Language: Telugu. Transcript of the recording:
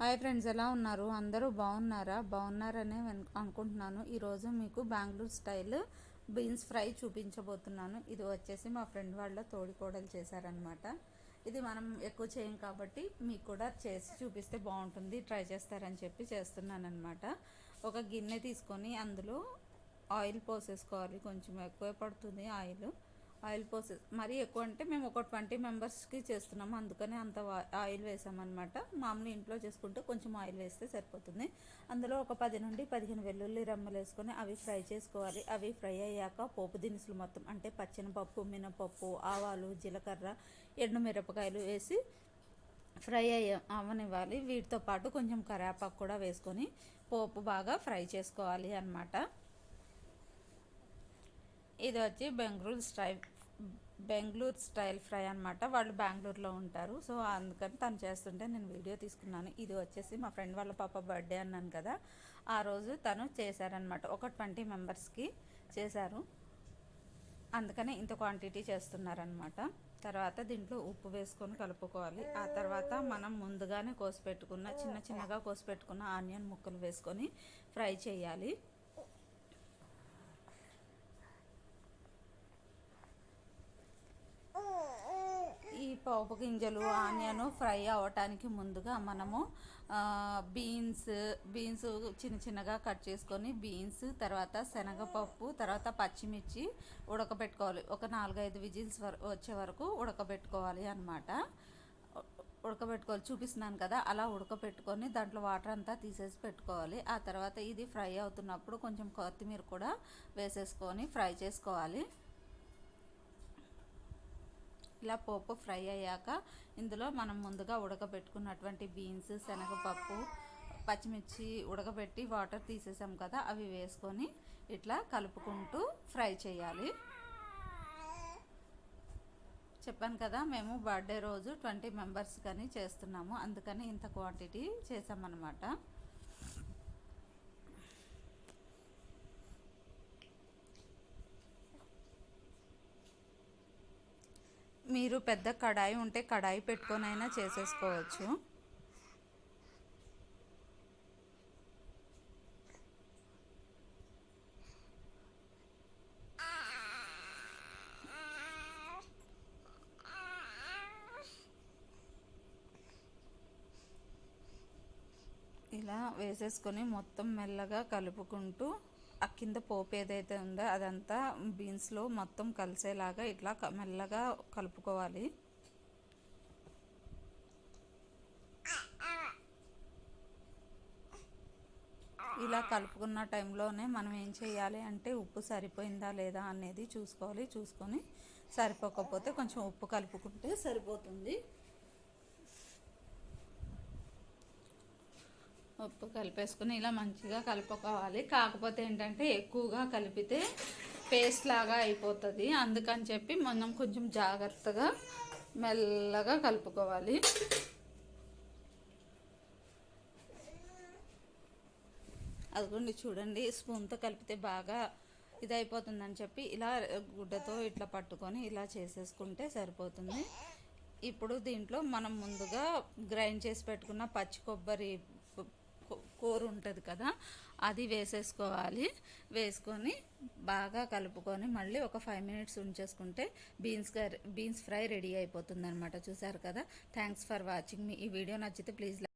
హాయ్ ఫ్రెండ్స్ ఎలా ఉన్నారు? అందరూ బాగున్నారా? బాగున్నారనే అనుకుంటున్నాను. ఈరోజు మీకు బెంగళూరు స్టైల్ బీన్స్ ఫ్రై చూపించబోతున్నాను. ఇది వచ్చేసి మా ఫ్రెండ్ వాళ్ళ తోడికోడలు చేశారనమాట ఇది మనం ఎక్కువ చేయం కాబట్టి మీకు కూడా చేసి చూపిస్తే బాగుంటుంది. ట్రై చేస్తారని చెప్పి చేస్తున్నాను అనమాట ఒక గిన్నె తీసుకొని అందులో ఆయిల్ పోసేసుకోవాలి. కొంచెం ఎక్కువ పడుతుంది ఆయిల్. ఆయిల్ పోసే మరీ ఎక్కువ అంటే మేము ఒక ట్వంటీ మెంబర్స్కి చేస్తున్నాము. అందుకనే అంత ఆయిల్ వేసామన్నమాట. మామూలు ఇంట్లో చేసుకుంటే కొంచెం ఆయిల్ వేస్తే సరిపోతుంది. అందులో ఒక పది నుండి పదిహేను వెల్లుల్లి రెమ్మలు వేసుకొని అవి ఫ్రై చేసుకోవాలి. అవి ఫ్రై అయ్యాక పోపు దినుసులు మొత్తం అంటే పచ్చినపప్పు మినపప్పు ఆవాలు జీలకర్ర ఎండు మిరపకాయలు వేసి ఫ్రై అయ్య అవ్వనివ్వాలి వీటితో పాటు కొంచెం కరేపాకు కూడా వేసుకొని పోపు బాగా ఫ్రై చేసుకోవాలి అన్నమాట. ఇది వచ్చి Bengaluru style Bengaluru style fry అనమాట వాళ్ళు బెంగళూరులో ఉంటారు. సో అందుకని తను చేస్తుంటే నేను వీడియో తీసుకున్నాను. ఇది వచ్చేసి మా ఫ్రెండ్ వాళ్ళ పాప బర్త్డే అన్నాను కదా. ఆ రోజు తను చేశారనమాట ఒక ట్వంటీ మెంబర్స్కి చేశారు. అందుకనే ఇంత క్వాంటిటీ చేస్తున్నారనమాట తర్వాత దీంట్లో ఉప్పు వేసుకొని కలుపుకోవాలి. ఆ తర్వాత మనం ముందుగానే కోసి పెట్టుకున్న చిన్న చిన్నగా కోసి పెట్టుకున్న ఆనియన్ ముక్కలు వేసుకొని ఫ్రై చేయాలి ఈ పోపు గింజలు ఆనియన్ ఫ్రై అవ్వటానికి ముందుగా మనము బీన్స్ బీన్స్ చిన్న చిన్నగా కట్ చేసుకొని బీన్స్ తర్వాత శనగపప్పు తర్వాత పచ్చిమిర్చి ఉడకబెట్టుకోవాలి. ఒక నాలుగైదు విజిల్స్ వర వచ్చే వరకు ఉడకబెట్టుకోవాలి అనమాట ఉడకబెట్టుకోవాలి. చూపిస్తున్నాను కదా అలా ఉడకబెట్టుకొని దాంట్లో వాటర్ అంతా తీసేసి పెట్టుకోవాలి. ఆ తర్వాత ఇది ఫ్రై అవుతున్నప్పుడు కొంచెం కొత్తిమీర కూడా వేసేసుకొని ఫ్రై చేసుకోవాలి. ఇలా పోపు ఫ్రై అయ్యాక ఇందులో మనం ముందుగా ఉడకబెట్టుకున్నటువంటి బీన్స్ శనగపప్పు పచ్చిమిర్చి ఉడకబెట్టి వాటర్ తీసేసాం కదా అవి వేసుకొని ఇట్లా కలుపుకుంటూ ఫ్రై చేయాలి. చెప్పాను కదా మేము బర్త్డే రోజు ట్వంటీ మెంబర్స్ కానీ చేస్తున్నాము. అందుకని ఇంత క్వాంటిటీ చేసామన్నమాట. మీరు పెద్ద కడాయి ఉంటే కడాయి పెట్టుకొనైనా చేసేసుకోవచ్చు. ఇలా వేసేసుకొని మొత్తం మెల్లగా కలుపుకుంటూ ఆ కింద పోపు ఏదైతే ఉందో అదంతా బీన్స్లో మొత్తం కలిసేలాగా ఇట్లా మెల్లగా కలుపుకోవాలి. ఇలా కలుపుకున్న టైంలోనే మనం ఏం చేయాలి అంటే ఉప్పు సరిపోయిందా లేదా అనేది చూసుకోవాలి. చూసుకొని సరిపోకపోతే కొంచెం ఉప్పు కలుపుకుంటే సరిపోతుంది. ఉప్పు కలిపేసుకుని ఇలా మంచిగా కలుపుకోవాలి. కాకపోతే ఏంటంటే ఎక్కువగా కలిపితే పేస్ట్ లాగా అయిపోతుంది. అందుకని చెప్పి మనం కొంచెం జాగ్రత్తగా మెల్లగా కలుపుకోవాలి. అదిగోండి చూడండి స్పూన్తో కలిపితే బాగా ఇది అయిపోతుందని చెప్పి ఇలా గుడ్డతో ఇట్లా పట్టుకొని ఇలా చేసేసుకుంటే సరిపోతుంది. ఇప్పుడు దీంట్లో మనం ముందుగా గ్రైండ్ చేసి పెట్టుకున్న పచ్చి కొబ్బరి కూర ఉంటుంది కదా అది వేసేసుకోవాలి. వేసుకొని బాగా కలుపుకొని మళ్ళీ ఒక five minutes ఉంచేసుకుంటే beans curry beans fry ready అయిపోతుంది అనమాట చూసారు కదా? Thanks for watching. మీ ఈ వీడియో నచ్చితే ప్లీజ్